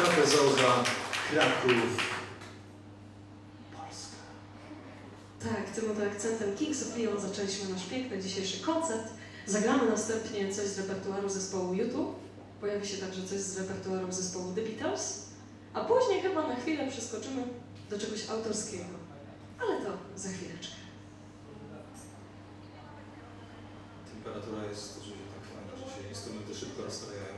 Kafe Zauza, Kraków, Polska. Tak, tym oto akcentem Kings of Leon zaczęliśmy nasz piękny dzisiejszy koncert. Zagramy następnie coś z repertuaru zespołu YouTube. Pojawi się także coś z repertuaru zespołu The Beatles. A później chyba na chwilę przeskoczymy do czegoś autorskiego. Ale to za chwileczkę. Temperatura jest rzeczywiście tak fajna, że się instrumenty szybko rozstrajają.